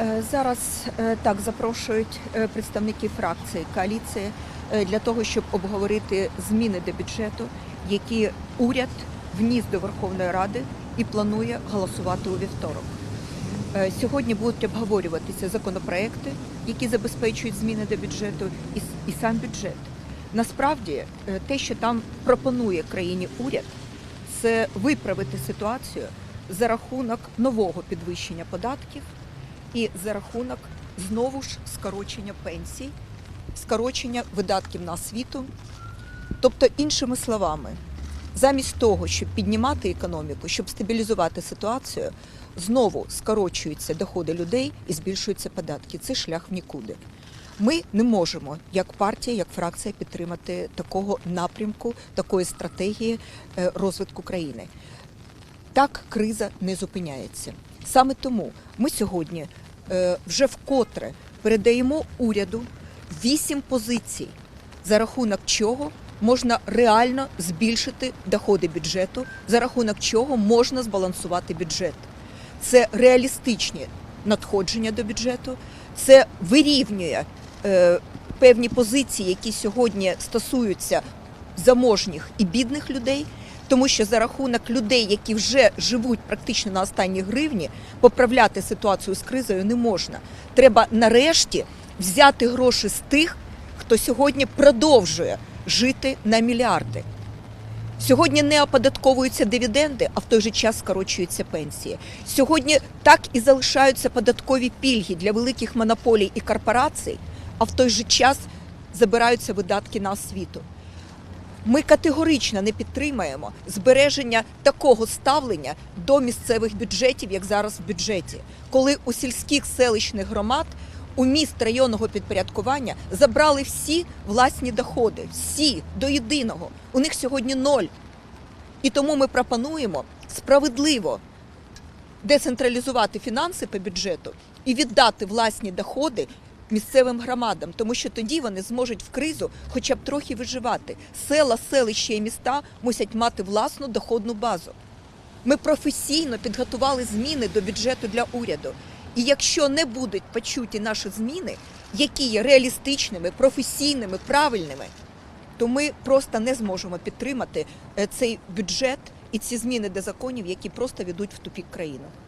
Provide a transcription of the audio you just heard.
Е, Зараз е, так запрошують е, представників фракції коаліції для того, щоб обговорити зміни до бюджету, які уряд вніс до Верховної Ради і планує голосувати у вівторок. Сьогодні будуть обговорюватися законопроекти, які забезпечують зміни до бюджету, і, сам бюджет. Насправді, те, що там пропонує країні уряд, це виправити ситуацію за рахунок нового підвищення податків і за рахунок знову ж скорочення пенсій, скорочення видатків на освіту. Тобто, іншими словами, замість того, щоб піднімати економіку, щоб стабілізувати ситуацію, знову скорочуються доходи людей і збільшуються податки. Це шлях в нікуди. Ми не можемо, як партія, як фракція, підтримати такого напрямку, такої стратегії е, розвитку країни. Так криза не зупиняється. Саме тому ми сьогодні е, вже вкотре передаємо уряду вісім позицій, за рахунок чого можна реально збільшити доходи бюджету, за рахунок чого можна збалансувати бюджет. Це реалістичні надходження до бюджету, це вирівнює е, певні позиції, які сьогодні стосуються заможніх і бідних людей. Тому що за рахунок людей, які вже живуть практично на останній гривні, поправляти ситуацію з кризою не можна. Треба нарешті взяти гроші з тих, хто сьогодні продовжує жити на мільярди. Сьогодні не оподатковуються дивіденди, а в той же час скорочуються пенсії. Сьогодні так і залишаються податкові пільги для великих монополій і корпорацій, а в той же час забираються видатки на освіту. Ми категорично не підтримаємо збереження такого ставлення до місцевих бюджетів, як зараз в бюджеті, коли у сільських селищних громад у міст районного підпорядкування забрали всі власні доходи, всі до єдиного. У них сьогодні ноль. І тому ми пропонуємо справедливо децентралізувати фінанси по бюджету і віддати власні доходи місцевим громадам, тому що тоді вони зможуть в кризу хоча б трохи виживати. Села, селища і міста мусять мати власну доходну базу. Ми професійно підготували зміни до бюджету для уряду. І якщо не будуть почуті наші зміни, які є реалістичними, професійними, правильними, то ми просто не зможемо підтримати е, цей бюджет і ці зміни до законів, які просто ведуть в тупік країну.